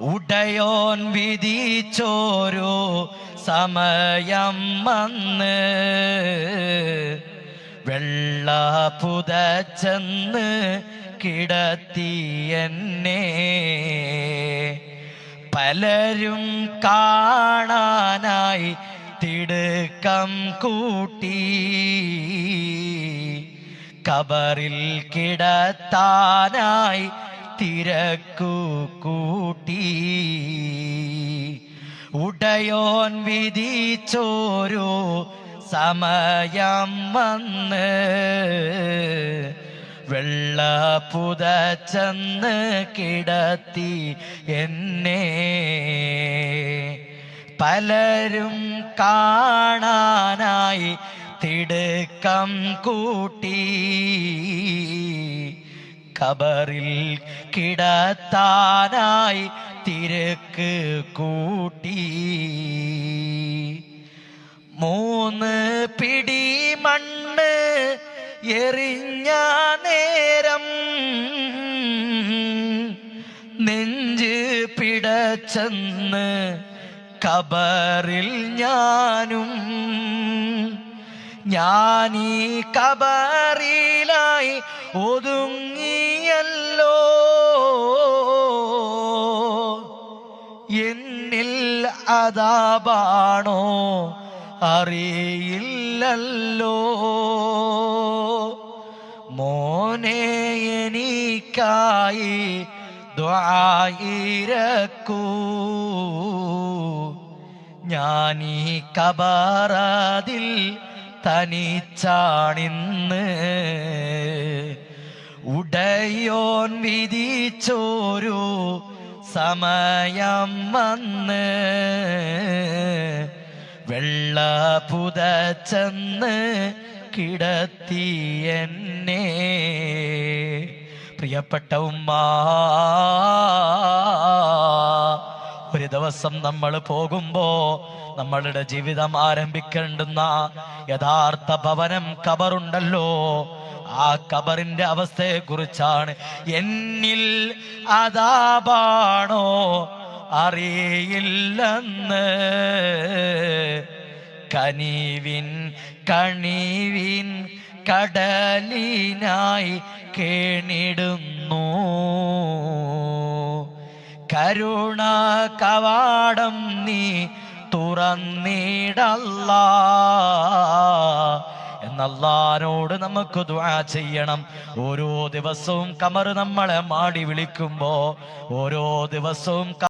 ഉടയോൻ വിധിച്ചോരോ സമയം വന്ന് വെള്ള പുതച്ചെന്ന് കിടത്തി എന്നെ പലരും കാണാനായി തിടുക്കം കൂട്ടി. കബറിൽ കിടത്താനായി തിരക്കു കൂട്ടി ഉടയോൻ വിധിച്ചോരോ സമയം വന്ന് വെള്ള പുതച്ചെന്ന് കിടത്തി എന്നെ പലരും കാണാനായി തിടുക്കം കൂട്ടി. ഖബറിൽ കിടത്താനായി തിരക്ക് കൂട്ടി. മൂന്ന് പിടി മണ്ണ് എറിഞ്ഞ നേരം നെഞ്ച് പിടച്ചെന്ന് കബറിൽ ഞാനും. ഞാനീ കബറിലായി ഒതുങ്ങിയല്ലോ എന്നിൽ അതാപാണോ? അറിയില്ലല്ലോ. മോനെ എനിക്കായി ദ്വായിരക്കൂ ഞാനീ കബാറാതിൽ തനിച്ചാണിന്ന്. ഉടയോൻ വിധിച്ചോരു സമയം വന്ന് വെള്ള പുതച്ചെന്ന് കിടത്തി എന്നെ. പ്രിയപ്പെട്ട ഉമ്മ ഒരു ദിവസം നമ്മൾ പോകുമ്പോ നമ്മളുടെ ജീവിതം ആരംഭിക്കേണ്ടുന്ന യഥാർത്ഥ ഭവനം കബറുണ്ടല്ലോ. ആ കബറിന്റെ അവസ്ഥയെ കുറിച്ചാണ് എന്നിൽ അതാപാണോ അറിയില്ലെന്ന്. കനീവിൻ കണീവിൻ കടലിനായി കേണിടുന്നു. കരുണ കവാടം നീ തുറന്നിടല്ല. എന്നല്ലാനോട് നമുക്ക് ദുആ ചെയ്യണം. ഓരോ ദിവസവും കമർ നമ്മളെ മാടി വിളിക്കുമ്പോ ഓരോ ദിവസവും